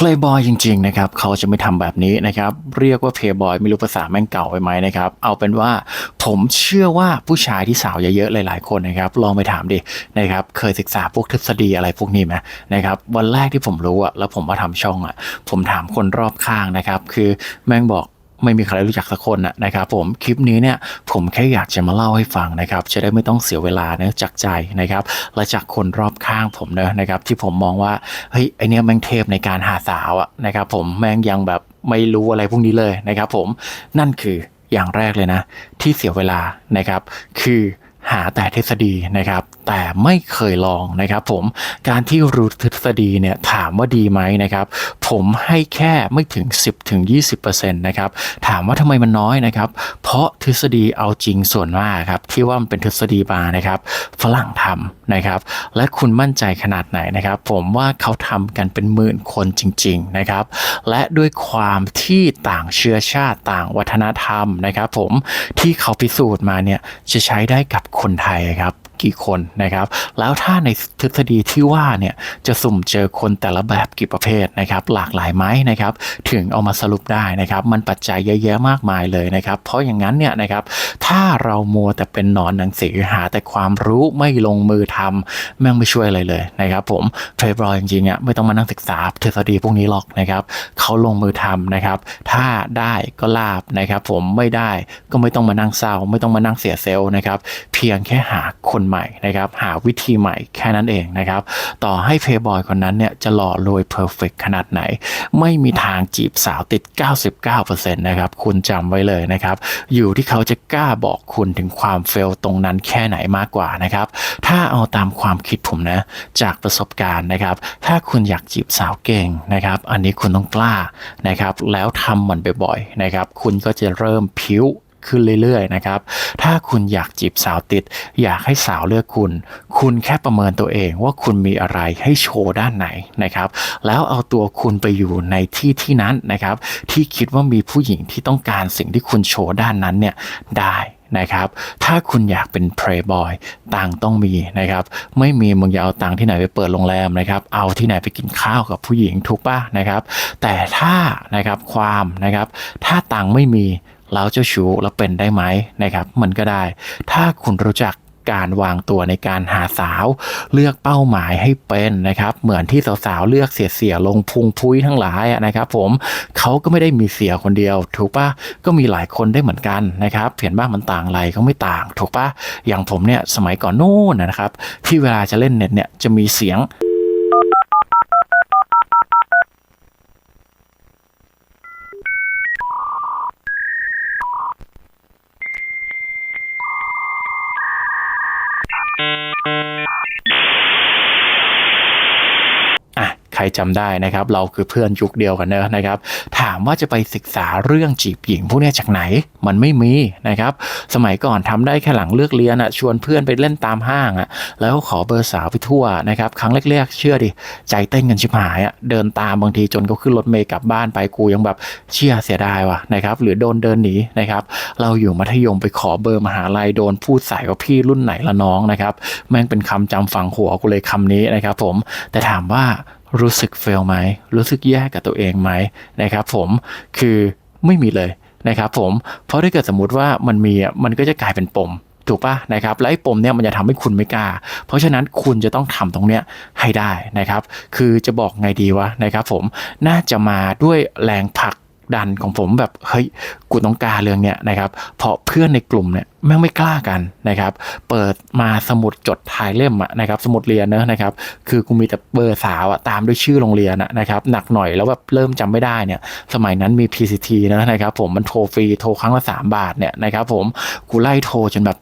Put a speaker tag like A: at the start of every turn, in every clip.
A: Playboy จริงๆนะครับเขาจะไม่ทำแบบนี้นะครับ เรียกว่า Playboy ไม่รู้ภาษาแม่งเก่าไปไหมนะครับ เอาเป็นว่าผมเชื่อว่าผู้ชายที่สาวเยอะๆหลายๆคนนะครับ ลองไปถามดินะครับ เคยศึกษาพวกทฤษฎีอะไรพวกนี้ไหมนะครับ วันแรกที่ผมรู้อะแล้วผมมาทำช่องอะผมถามคนรอบข้างนะครับ คือแม่งบอก ไม่มีใครรู้จักสักคนนะครับผมคลิปนี้เนี่ยผมแค่อยากจะมาเล่าให้ฟังนะครับ จะได้ไม่ต้องเสียเวลาเนะจากใจนะครับ และจากคนรอบข้างผมเนอะนะครับ ที่ผมมองว่าเฮ้ยไอเนี้ยแม่งเทพในการหาสาวอะนะครับผมแม่งยังแบบไม่รู้อะไรพวกนี้เลยนะครับ ผมนั่นคืออย่างแรกเลยนะ ที่เสียเวลานะครับ คือหาแต่ทฤษฎีนะครับ แต่ไม่เคยลองนะครับ ผมการที่รู้ทฤษฎีเนี่ยถามว่าดีไหมนะครับ ผมให้แค่ไม่ถึง 10ถึง20%นะครับถามว่าทำไมมันน้อยนะครับ เพราะทฤษฎีเอาจริงส่วนมากครับที่ว่ามันเป็นทฤษฎีมานะครับ ฝรั่งทำนะครับ และคุณมั่นใจขนาดไหนนะครับ ผมว่าเขาทำกันเป็นหมื่นคนจริง ๆนะครับ และด้วยความที่ต่างเชื้อชาติต่างวัฒนธรรมนะครับ ผมที่เขาพิสูจน์มาเนี่ยจะใช้ได้กับคนไทยครับ กี่คนนะครับ แล้วถ้าในทฤษฎีที่ว่าเนี่ยจะสุ่มเจอคนแต่ละแบบกี่ประเภทนะครับ หลากหลายไหมนะครับ ถึงเอามาสรุปได้นะครับ มันปัจจัยเยอะแยะมากมายเลยนะครับ เพราะอย่างนั้นเนี่ยนะครับ ถ้าเรามัวแต่เป็นหนอนหนังสือหาแต่ความรู้ไม่ลงมือทำแม่งไม่ช่วยอะไรเลยนะครับ ผมเพลย์บอยจริงๆอะไม่ต้องมานั่งศึกษาทฤษฎีพวกนี้หรอกนะครับเขาลงมือทำนะครับ ถ้าได้ก็ลาบนะครับ ผมไม่ได้ก็ไม่ต้องมานั่งเศร้า ไม่ต้องมานั่งเสียเซลล์นะครับ เพียงแค่หาคนใหม่นะครับหาวิธีใหม่แค่นั้นเองนะครับ ต่อให้เพย์บอยคนนั้นเนี่ยจะหล่อรวยเพอร์เฟกขนาดไหน ไม่มีทางจีบสาวติด 99%นะครับคุณจำไว้เลยนะครับ อยู่ที่เขาจะกล้าบอกคุณถึงความเฟลตรงนั้นแค่ไหนมากกว่านะครับ ถ้าเอาตามความคิดผมนะ จากประสบการณ์นะครับ ถ้าคุณอยากจีบสาวเก่งนะครับ อันนี้คุณต้องกล้านะครับ แล้วทำมันบ่อยๆนะครับ คุณก็จะเริ่มพิ้ว ขึ้นเรื่อยๆนะครับ ถ้าคุณอยากจีบสาวติด อยากให้สาวเลือกคุณ คุณแค่ประเมินตัวเองว่าคุณมีอะไรให้โชว์ด้านไหนนะครับ แล้วเอาตัวคุณไปอยู่ในที่ที่นั้นนะครับ ที่คิดว่ามีผู้หญิงที่ต้องการสิ่งที่คุณโชว์ด้านนั้นเนี่ยได้นะครับ ถ้าคุณอยากเป็น playboy ตังค์ต้องมีนะครับ ไม่มีมึงอย่าเอาตังค์ที่ไหนไปเปิดโรงแรมนะครับ เอาที่ไหนไปกินข้าวกับผู้หญิงถูกป่ะนะครับ แต่ถ้านะครับความนะครับ ถ้าตังค์ไม่มี แล้วเจ้าชู้แล้วเป็นได้ไหมนะครับ มันก็ได้ ถ้าคุณรู้จักการวางตัวในการหาสาว เลือกเป้าหมายให้เป็นนะครับ เหมือนที่สาวๆเลือกเสียเสียๆลงพุงพุ้ยทั้งหลายนะครับผมเขาก็ไม่ได้มีเสียคนเดียว ถูกปะก็มีหลายคนได้เหมือนกันนะครับเห็นบ้างมันต่างอะไรก็ไม่ต่าง ถูกปะอย่างผมเนี่ยสมัยก่อนนู่นนะครับ ที่เวลาจะเล่นเน็ตเนี่ยจะมีเสียง ใครจำได้นะครับ เราคือเพื่อนยุคเดียวกันเนอะนะครับ ถามว่าจะไปศึกษาเรื่องจีบหญิงพวกเนี้ยจากไหน มันไม่มีนะครับ สมัยก่อนทำได้แค่หลังเลือกเรียนอะชวนเพื่อนไปเล่นตามห้างอะแล้วขอเบอร์สาวไปทั่วนะครับ ครั้งแรกๆเชื่อดิ ใจเต้นกันชิบหายอะเดินตามบางทีจนเขาขึ้นรถเมย์กลับบ้านไปกูยังแบบเชื่อเสียดายว่ะนะครับหรือโดนเดินหนีนะครับ เราอยู่มัธยมไปขอเบอร์มหาลัยโดนพูดใส่ว่าพี่รุ่นไหนละน้องนะครับแม่งเป็นคำจำฝังหัวกูเลยคำนี้นะครับ ผมแต่ถามว่า รู้สึกเฟลไหม รู้สึกแย่กับตัวเองไหมนะครับผมคือไม่มีเลยนะครับผมเพราะถ้าเกิดสมมติว่ามันมีอะมันก็จะกลายเป็นปมถูกปะนะครับและไอ้ปมเนี่ยมันจะทำให้คุณไม่กล้า เพราะฉะนั้นคุณจะต้องทำตรงเนี้ยให้ได้นะครับ คือจะบอกไงดีวะนะครับผมน่าจะมาด้วยแรงผลัก ดันของผมแบบเฮ้ยกูต้องการเรื่องเนี้ยนะครับเพราะเพื่อนในกลุ่มเนี่ยแม่งไม่กล้ากันนะครับ เปิดมาสมุดจดถ่ายเล่มอะนะครับ สมุดเรียนเนอะนะครับ คือกูมีแต่เบอร์สาวอะตามด้วยชื่อโรงเรียนอะนะครับ หนักหน่อยแล้วแบบเริ่มจำไม่ได้เนี่ย สมัยนั้นมี PCT นะนะครับ ผมมันโทรฟรีโทรครั้งละ 3 บาทเนี่ยนะครับ ผมกูไล่โทรจนแบบ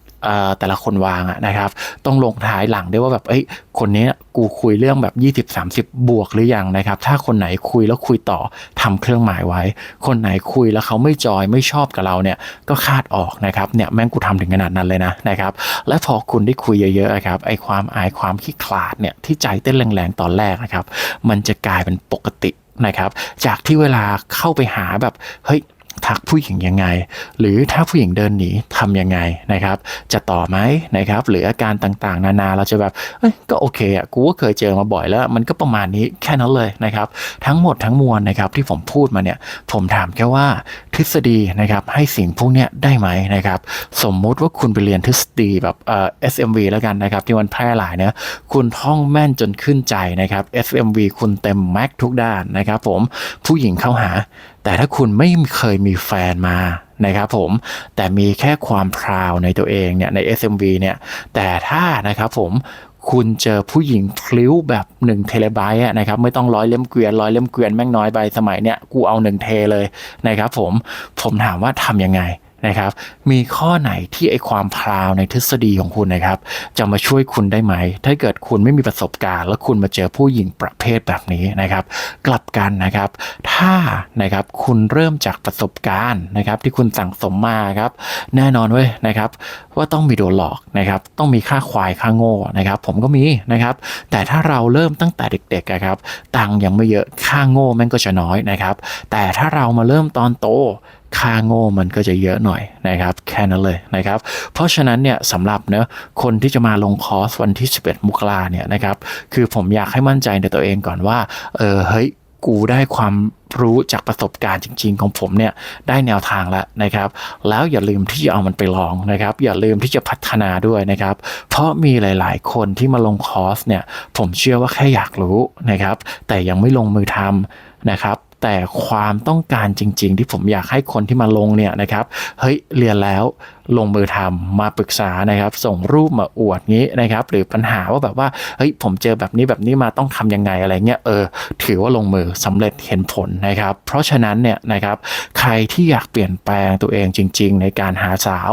A: แต่ละคนวางนะครับ ต้องลงท้ายหลังได้ว่าแบบเอ้ยคนนี้กูคุยเรื่องแบบ 20 30 บวกหรือยังนะครับ ถ้าคนไหนคุยแล้วคุยต่อทำเครื่องหมายไว้ คนไหนคุยแล้วเขาไม่จอยไม่ชอบกับเราเนี่ยก็คาดออกนะครับเนี่ยแม่งกูทำถึงขนาดนั้นเลยนะนะครับ และพอคุณได้คุยเยอะๆครับไอความอายความขี้ขลาดเนี่ยที่ใจเต้นแรงๆตอนแรกนะครับ มันจะกลายเป็นปกตินะครับ จากที่เวลาเข้าไปหาแบบเฮ้ย ทักผู้หญิงยังไง หรือถ้าผู้หญิงเดินหนีทำยังไงนะครับ จะต่อไหมนะครับ หรืออาการต่างๆ นานาเราจะแบบเอ้ยก็โอเคอะกูก็เคยเจอมาบ่อยแล้ว มันก็ประมาณนี้แค่นั้นเลยนะครับ ทั้งหมดทั้งมวลนะครับที่ผมพูดมาเนี่ยผมถามแค่ว่าทฤษฎีนะครับให้สิ่งพวกเนี้ยได้ไหมนะครับ สมมุติว่าคุณไปเรียนทฤษฎีแบบเอ่อ SMV แล้วกันนะครับ ที่มันแพร่หลายเนะคุณท่องแม่นจนขึ้นใจนะครับ SMV คุณเต็มแม็กทุกด้านนะครับ ผมผู้หญิงเข้าหา แต่ถ้าคุณไม่เคยมีแฟนมานะครับผมแต่มีแค่ความพราวในตัวเองเนี่ยใน SMV เนี่ยแต่ถ้านะครับผมคุณเจอผู้หญิงพลิ้วแบบ1เทเลไบต์นะครับไม่ต้องร้อยเล่มเกวียนร้อยเล่มเกวียนแม่งน้อยไปสมัยเนี่ยกูเอา1เทเลยนะครับผมผมถามว่าทำยังไง นะครับ มีข้อไหนที่ไอความพราวในทฤษฎีของคุณนะครับ จะมาช่วยคุณได้ไหม ถ้าเกิดคุณไม่มีประสบการณ์ แล้วคุณมาเจอผู้หญิงประเภทแบบนี้นะครับ กลับกันนะครับ ถ้านะครับคุณเริ่มจากประสบการณ์นะครับ ที่คุณสั่งสมมาครับ แน่นอนเว้ยนะครับ ว่าต้องมีโดนหลอกนะครับ ต้องมีค่าควายค่าโง่นะครับ ผมก็มีนะครับ แต่ถ้าเราเริ่มตั้งแต่เด็กๆอะครับ ตังยังไม่เยอะค่าโง่แม่งก็จะน้อยนะครับ แต่ถ้าเรามาเริ่มตอนโต ค่าโง่มันก็จะเยอะหน่อยนะครับแค่นั้นเลยนะครับ เพราะฉะนั้นเนี่ยสำหรับเนะคนที่จะมาลงคอร์สวันที่ 11 มกราเนี่ยนะครับคือผมอยากให้มั่นใจในตัวเองก่อนว่าเออเฮ้ยกูได้ความรู้จากประสบการณ์จริง ๆ ของผมเนี่ยได้แนวทางแล้วนะครับ แล้วอย่าลืมที่จะเอามันไปลองนะครับ อย่าลืมที่จะพัฒนาด้วยนะครับ เพราะมีหลาย ๆ คนที่มาลงคอร์สเนี่ยผมเชื่อว่าแค่อยากรู้นะครับ แต่ยังไม่ลงมือทำนะครับ แต่ความต้องการจริง ๆ ที่ผมอยากให้คนที่มาลงเนี่ยนะครับเฮ้ยเรียนแล้ว ลงมือทำมาปรึกษานะครับ ส่งรูปมาอวดงี้นะครับ หรือปัญหาว่าแบบว่าเฮ้ยผมเจอแบบนี้แบบนี้มาต้องทำยังไงอะไรเงี้ยเออถือว่าลงมือสำเร็จเห็นผลนะครับ เพราะฉะนั้นเนี่ยนะครับใครที่อยากเปลี่ยนแปลงตัวเองจริง ๆ ในการหาสาว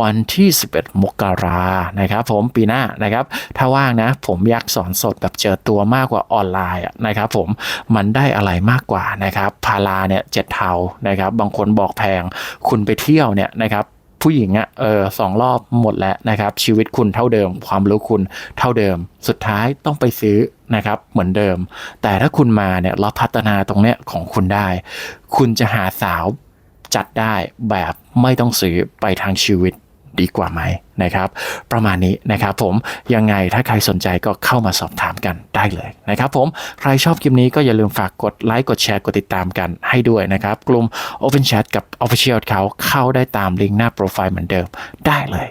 A: วันที่ 11 มกรานะครับ ผมปีหน้านะครับ ถ้าว่างนะผมอยากสอนสดแบบเจอตัวมากกว่าออนไลน์นะครับผมมันได้อะไรมากกว่านะครับพาราเนี่ยเจ็ดเทานะครับ บางคนบอกแพงคุณไปเที่ยวเนี่ยนะครับ ผู้หญิงอะ่ะเออสองรอบหมดแล้วนะครับ ชีวิตคุณเท่าเดิม ความรู้คุณเท่าเดิม สุดท้ายต้องไปซื้อนะครับเหมือนเดิม แต่ถ้าคุณมาเนี่ยเราพัฒนาตรงเนี้ยของคุณได้ คุณจะหาสาวจัดได้แบบไม่ต้องซื้อไปทางชีวิต ดีกว่าไหมนะครับ ประมาณนี้นะครับผมยังไงถ้าใครสนใจก็เข้ามาสอบถามกันได้เลยนะครับผมใครชอบคลิปนี้ก็อย่าลืมฝากกดไลค์กดแชร์กดติดตามกันให้ด้วยนะครับ กลุ่ม Open Chat กับ Official เขาเข้าได้ตามลิงก์หน้าโปรไฟล์เหมือนเดิมได้เลย